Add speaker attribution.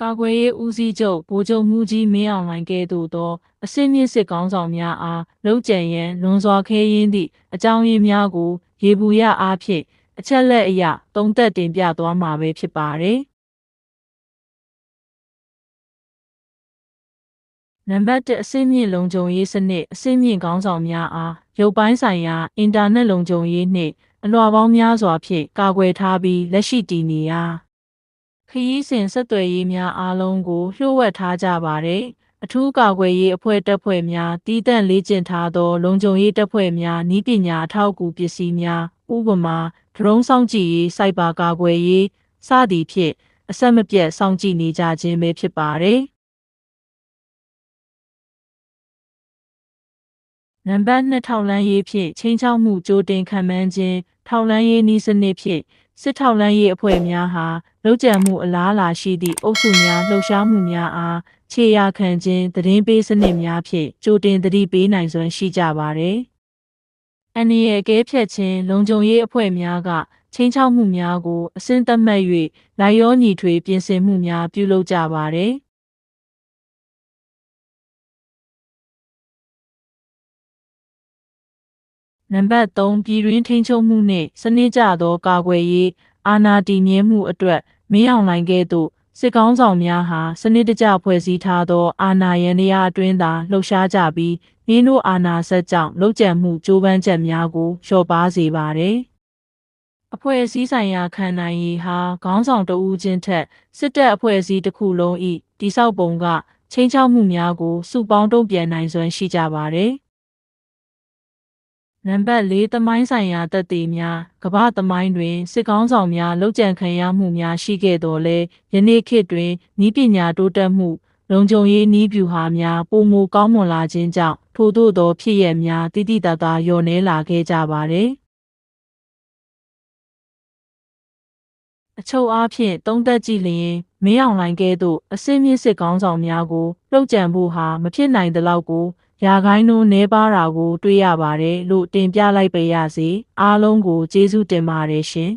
Speaker 1: ကာကွယ်ရေးဦးစီးချုပ်ဗိုလ်ချုပ်မှုကြီးမင်းအောင်လှိုင်ကဲ့သို့သောအစင်းမြင့်စစ်ကောင်းဆောင်များအားလုံခြံရန်လွန်စွာခဲရင်းသည့်အကြောင်းရင်းများကို ရေဘူးရအားဖြင့်အချက်လက်အရသုံးသက်တင်ပြသွားမှာပဲဖြစ်ပါတယ်။နံပါတ်1အစင်းမြင့်လုံခြုံရေးစနစ်အစင်းမြင့်ကောင်းဆောင်များအားရုပ်ပိုင်းဆိုင်ရာအင်တာနက်လုံခြုံရေးနှင့်အလွှာပေါင်းများစွာဖြင့်ကာကွယ်ထားပြီးလက်ရှိတည်နေရာခ ရီးစဉ်ဆက်သွယ်ရေးများအားလုံးကိုလျှို့ဝှက်ထားကြပါတယ်။အထူးကာကွယ်ရေးအဖွဲ့တပ်ဖွဲ့များတည်တံ့လေ့ကျင့်ထားသော လုံခြုံရေးတပ်ဖွဲ့များဤပညာအထောက်အကူပစ္စည်းများဥပမာဒရုန်းစောင့်ကြည့်ရေးစိုက်ဘာကာကွယ်ရေးစသည်ဖြင့်အဆက်မပြတ်စောင့်ကြည့်နေကြခြင်းပဲဖြစ်ပါတယ်။နံပါတ်2ထောက်လန်းရေးဖြင့်ချင်းချောက်မှုကြိုတင်ခံမှန်းခြင်းထောက်လန်းရေးနည်းစနစ်ဖြင့် စစ်ထောက်လန်းရေးအဖွဲ့များဟာလုံခြံမှုအလားအလာရှိသည့်အုပ်စုများလှုပ်ရှားမှုများအားခြေရာခံခြင်းသတင်းပေးစနစ်များဖြင့်ကြိုတင်သတိပေးနိုင်စွမ်းရှိကြပါသည်။အန်ဒီရဲ့အကဲဖြတ်ခြင်းလုံခြုံရေးအဖွဲ့များကချင်းချောက်မှုများကိုအစင်းသတ်မှတ်၍လိုက်ရောညီထွေပြင်ဆင်မှုများပြုလုပ်ကြပါသည်။ နံပါတ်3ပြည်တွင်းထိန်းချုပ်မှုနှင့်စနစ်ကျသောကာကွယ်ရေးအာဏာတည်မြဲမှုအတွက်မင်းအောင်လှိုင်ကဲ့သို့စစ်ကောင်းဆောင်များဟာစနစ်တကျဖွဲ့စည်းထားသောအာဏာရန်ရာအတွင်းသာလှုပ်ရှားကြပြီးနင်းတို့အာဏာဆက်ကြောင့်လုံခြံမှုကြိုးပမ်းချက်များကိုလျှော့ပါစေပါသည်အဖွဲ့အစည်းဆိုင်ရာခံနိုင်ရည်ဟာခေါင်းဆောင်တဦးချင်းထက်စစ်တပ်အဖွဲ့အစည်းတစ်ခုလုံး၏တိဆောက်ပုံကချင်းချောက်မှုများကိုစုပေါင်းတုံ့ပြန်နိုင်စွမ်းရှိကြပါသည် နံပါတ်၄သမိုင်းဆိုင်ရာတက်သေးများကမ္ဘာသမိုင်းတွင်စစ်ကောင်းဆောင်များလောက်ကျန်ခံရမှုများရှိခဲ့တော်လဲယနေ့ခေတ်တွင်ဤပညာတိုးတက်မှုလုံခြုံရေးနည်းဗျူဟာများပုံမကောင်းမွန်လာခြင်းကြောင့်ထို့သို့သောဖြစ်ရများတိတိတသာလျော့နည်းလာခဲ့ကြပါသည်အချုပ်အားဖြင့်သုံးသက်ကြည့်လျင်မင်းအောင်လှိုင်ကဲ့သို့အစင်းမြင့်စစ်ကောင်းဆောင်များကိုလှုပ်ကြံဖို့ဟာမဖြစ်နိုင်သလောက်ကို ရာခိုင်နှုန်းနှဲပါတာကို တွေ့ရပါတယ်လို့တင်ပြလိုက်ပါရစေအားလုံးကိုကျေးဇူးတင်ပါတယ်ရှင်